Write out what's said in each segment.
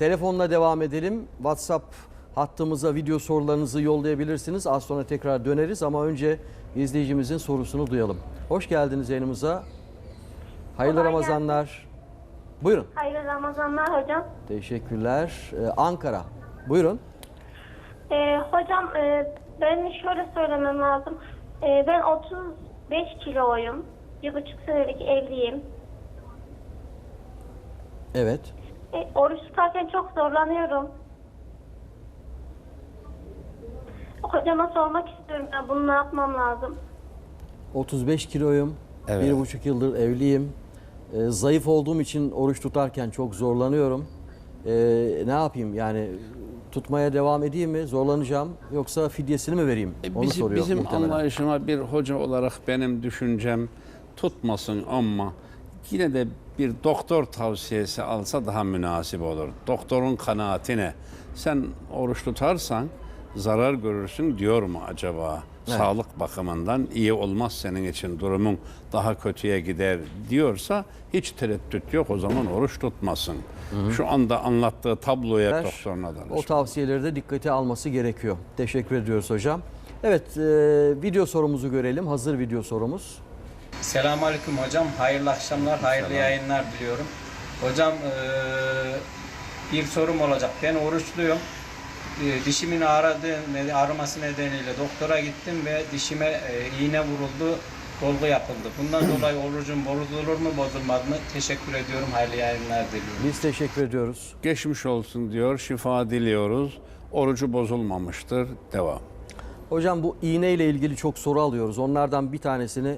Telefonla devam edelim. WhatsApp hattımıza video sorularınızı yollayabilirsiniz. Az sonra tekrar döneriz ama önce izleyicimizin sorusunu duyalım. Hoş geldiniz yayınımıza. Hayırlı Kolay Ramazanlar. Buyurun. Hayırlı Ramazanlar hocam. Teşekkürler. Ee, Ankara. Buyurun. Ee, hocam e, ben şöyle söylemem lazım. Ee, ben 35 kiloyum. Bir buçuk senelik evliyim. Evet. E, oruç tutarken çok zorlanıyorum. Hocama sormak istiyorum. Ben bunu ne yapmam lazım? 35 kiloyum. Evet. Bir buçuk yıldır evliyim. Ee, zayıf olduğum için oruç tutarken çok zorlanıyorum. Ee, ne yapayım yani tutmaya devam edeyim mi? Zorlanacağım. Yoksa fidyesini mi vereyim? E, Onu bizim, soruyor bizim muhtemelen. anlayışıma bir hoca olarak benim düşüncem tutmasın ama yine de bir doktor tavsiyesi alsa daha münasip olur. Doktorun kanaati ne? Sen oruç tutarsan zarar görürsün diyor mu acaba? Evet. Sağlık bakımından iyi olmaz senin için durumun daha kötüye gider diyorsa hiç tereddüt yok o zaman oruç tutmasın. Şu anda anlattığı tabloya Der, doktoruna O danışın. tavsiyeleri de dikkate alması gerekiyor. Teşekkür ediyoruz hocam. Evet, e, video sorumuzu görelim. Hazır video sorumuz. Selamünaleyküm hocam. Hayırlı akşamlar, hayırlı yayınlar diliyorum. Hocam eee, bir sorum olacak. Ben oruçluyum. Eee, Dişimin ağrıdığı, ağrıması nedeniyle doktora gittim ve dişime eee, iğne vuruldu, dolgu yapıldı. Bundan dolayı orucum bozulur mu, bozulmaz mı? Teşekkür ediyorum. Hayırlı yayınlar diliyorum. Biz teşekkür ediyoruz. Geçmiş olsun diyor, şifa diliyoruz. Orucu bozulmamıştır. Devam. Hocam bu iğne ile ilgili çok soru alıyoruz. Onlardan bir tanesini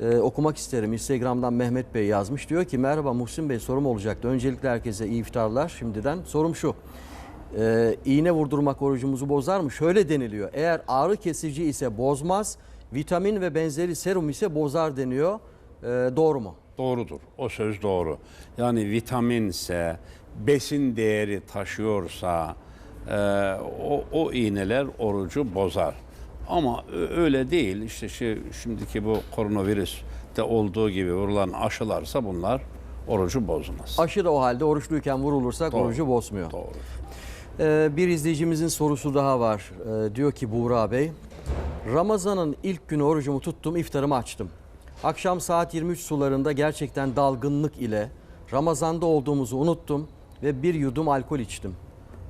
e, okumak isterim. Instagram'dan Mehmet Bey yazmış. Diyor ki merhaba Muhsin Bey sorum olacaktı. Öncelikle herkese iyi iftarlar şimdiden. Sorum şu. E, iğne vurdurmak orucumuzu bozar mı? Şöyle deniliyor. Eğer ağrı kesici ise bozmaz, vitamin ve benzeri serum ise bozar deniyor. E, doğru mu? Doğrudur. O söz doğru. Yani vitaminse, besin değeri taşıyorsa e, o, o iğneler orucu bozar. Ama öyle değil. İşte şu, şimdiki bu koronavirüste olduğu gibi vurulan aşılarsa bunlar orucu bozmaz. Aşı da o halde oruçluyken vurulursak Doğru. orucu bozmuyor. Doğru. Ee, bir izleyicimizin sorusu daha var. Ee, diyor ki Buğra Bey, Ramazan'ın ilk günü orucumu tuttum, iftarımı açtım. Akşam saat 23 sularında gerçekten dalgınlık ile Ramazan'da olduğumuzu unuttum ve bir yudum alkol içtim.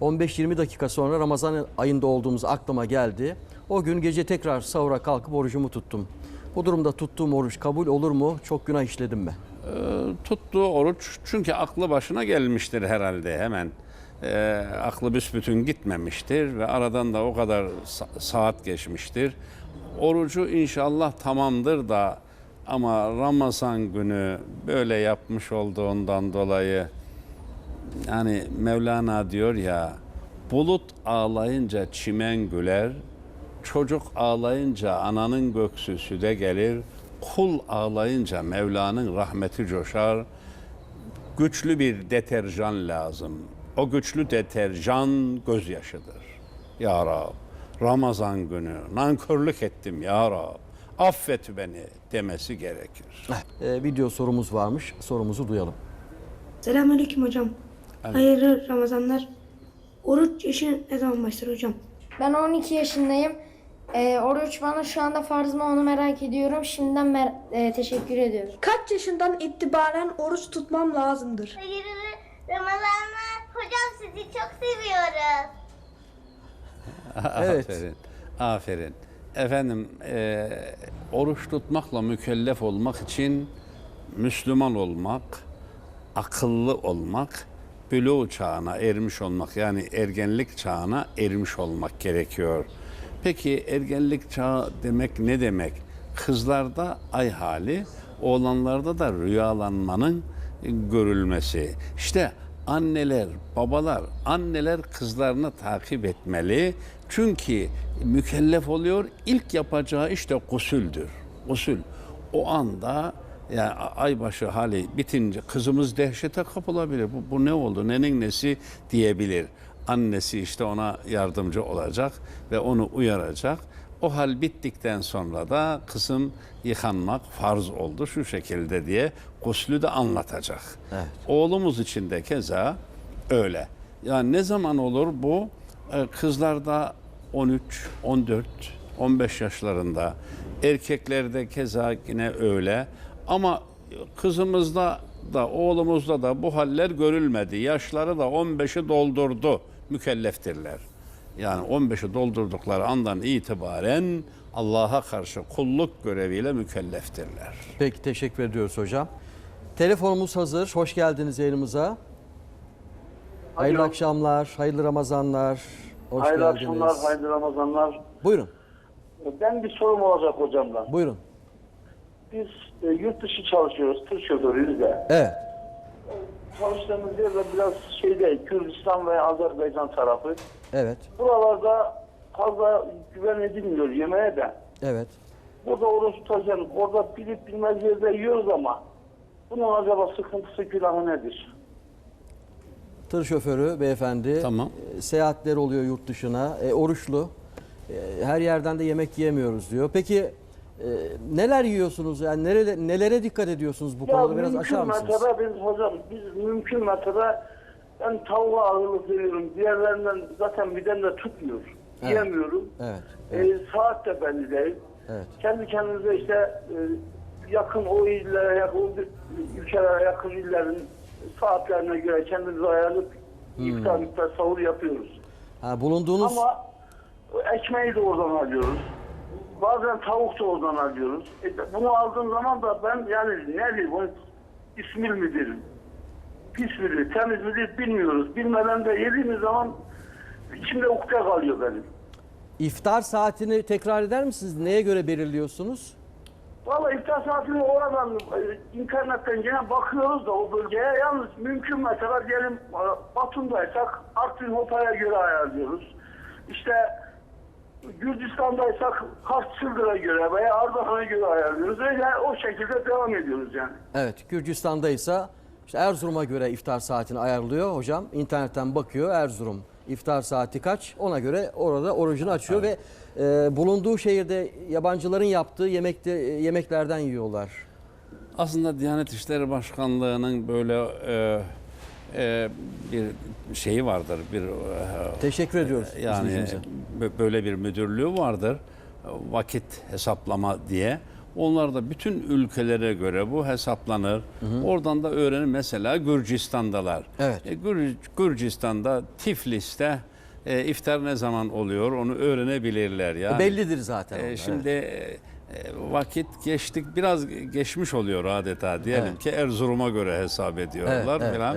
15-20 dakika sonra Ramazan ayında olduğumuz aklıma geldi. O gün gece tekrar sahura kalkıp orucumu tuttum. Bu durumda tuttuğum oruç kabul olur mu? Çok günah işledim mi? Ee, tuttuğu oruç çünkü aklı başına gelmiştir herhalde hemen. Ee, aklı büsbütün gitmemiştir ve aradan da o kadar sa- saat geçmiştir. Orucu inşallah tamamdır da ama Ramazan günü böyle yapmış olduğundan dolayı yani Mevlana diyor ya bulut ağlayınca çimen güler, çocuk ağlayınca ananın göksü süde gelir, kul ağlayınca Mevla'nın rahmeti coşar. Güçlü bir deterjan lazım. O güçlü deterjan gözyaşıdır. Ya Rab, Ramazan günü nankörlük ettim ya Rab. Affet beni demesi gerekir. Ee, video sorumuz varmış. Sorumuzu duyalım. Selamünaleyküm hocam. Hayırlı Ramazanlar. Oruç yaşı ne zaman başlar hocam? Ben 12 yaşındayım. Ee, oruç bana şu anda farz mı onu merak ediyorum. Şimdiden mer- e, teşekkür ediyorum. Kaç yaşından itibaren oruç tutmam lazımdır? Hayırlı Ramazanlar. Hocam sizi çok seviyoruz. Evet. Aferin. Aferin. Efendim e, oruç tutmakla mükellef olmak için Müslüman olmak, akıllı olmak, bülû çağına ermiş olmak yani ergenlik çağına ermiş olmak gerekiyor. Peki ergenlik çağı demek ne demek? Kızlarda ay hali, oğlanlarda da rüyalanmanın görülmesi. İşte anneler, babalar, anneler kızlarını takip etmeli. Çünkü mükellef oluyor. İlk yapacağı işte gusüldür. Gusül. O anda yani aybaşı hali bitince kızımız dehşete kapılabilir. Bu, bu ne oldu? Nenin nesi diyebilir. Annesi işte ona yardımcı olacak ve onu uyaracak. O hal bittikten sonra da kızım yıkanmak farz oldu şu şekilde diye guslü de anlatacak. Evet. Oğlumuz için de keza öyle. Yani ne zaman olur bu? Kızlarda 13, 14, 15 yaşlarında. Erkeklerde keza yine öyle. Ama kızımızda da oğlumuzda da bu haller görülmedi. Yaşları da 15'i doldurdu. Mükelleftirler. Yani 15'i doldurdukları andan itibaren Allah'a karşı kulluk göreviyle mükelleftirler. Peki teşekkür ediyoruz hocam. Telefonumuz hazır. Hoş geldiniz yayınımıza. Hayırlı Alo. akşamlar, hayırlı Ramazanlar. Hoş hayırlı geldiniz. akşamlar, hayırlı Ramazanlar. Buyurun, Ben bir sorum olacak hocamdan. buyurun. Biz e, yurt dışı çalışıyoruz, tır şoförüyüz de. Evet, Çalıştığımız yer de biraz şeyde, Kürdistan ve Azerbaycan tarafı. evet, Buralarda fazla güven edilmiyor yemeğe de. evet. Burada oruç tutacağım, orada bilip bilmez yerde yiyoruz ama bunun acaba sıkıntısı günahı nedir? Tır şoförü beyefendi. Tamam. e, Seyahatler oluyor yurt dışına. E, oruçlu. E, her yerden de yemek yiyemiyoruz diyor. Peki e, neler yiyorsunuz? Yani nerede, nelere dikkat ediyorsunuz bu Ya konuda biraz açar mümkün mısınız? mertebe biz hocam, biz mümkün mertebe ben tavuğa ağırlık veriyorum. Diğerlerinden zaten midem de tutmuyor. Evet. Yiyemiyorum. Evet, Ee, evet, saat de belli değil. evet. Kendi kendinize işte e, yakın o illere, yakın ülkelere yakın illerin saatlerine göre kendimizi ayarlayıp Hmm. iftar iftar sahur yapıyoruz. Ha, bulunduğunuz Ama ekmeği de oradan alıyoruz. Bazen tavuk da oradan alıyoruz. E, bunu aldığım zaman da ben yani ne diyeyim, o ismil midir, pis midir, temiz midir bilmiyoruz. Bilmeden de yediğimiz zaman içimde ukde kalıyor benim. iftar saatini tekrar eder misiniz? Neye göre belirliyorsunuz? Vallahi iftar saatini oradan e, internetten gene bakıyoruz da o bölgeye yalnız mümkün mesela diyelim e, Batum'daysak Artvin Hopa'ya göre ayarlıyoruz. İşte Gürcistan'daysak Kars Çıldır'a göre veya Ardahan'a göre ayarlıyoruz. Öyle o şekilde devam ediyoruz yani. Evet, Gürcistan'daysa işte Erzurum'a göre iftar saatini ayarlıyor hocam. İnternetten bakıyor Erzurum iftar saati kaç ona göre orada orucunu açıyor ve e, bulunduğu şehirde yabancıların yaptığı yemekte yemeklerden yiyorlar. Aslında Diyanet İşleri Başkanlığı'nın böyle e, e, bir şeyi vardır, bir e, Teşekkür ediyoruz yani böyle bir müdürlüğü vardır. Vakit hesaplama diye. Onlar da bütün ülkelere göre bu hesaplanır. Oradan da öğrenir. Mesela Gürcistan'dalar. Evet. E, Gür- Gürcistan'da Tiflis'te e, iftar ne zaman oluyor onu öğrenebilirler. Yani. Bellidir zaten. E, şimdi e, vakit geçtik biraz geçmiş oluyor adeta diyelim Evet. ki Erzurum'a göre hesap ediyorlar Evet, evet, falan.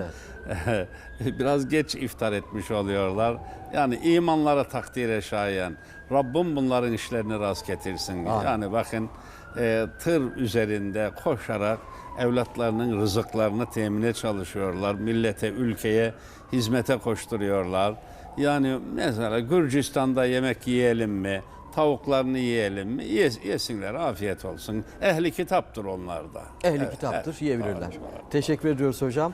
biraz geç iftar etmiş oluyorlar. Yani imanlara takdire şayan. Rabbim bunların işlerini rast getirsin. Amin. Yani bakın e, tır üzerinde koşarak evlatlarının rızıklarını temine çalışıyorlar. Millete, ülkeye hizmete koşturuyorlar. Yani mesela Gürcistan'da yemek yiyelim mi? Tavuklarını yiyelim mi? Yes- yesinler, afiyet olsun. Ehli kitaptır onlar da. Ehli Evet, kitaptır, evet. yiyebilirler. Teşekkür ediyoruz hocam.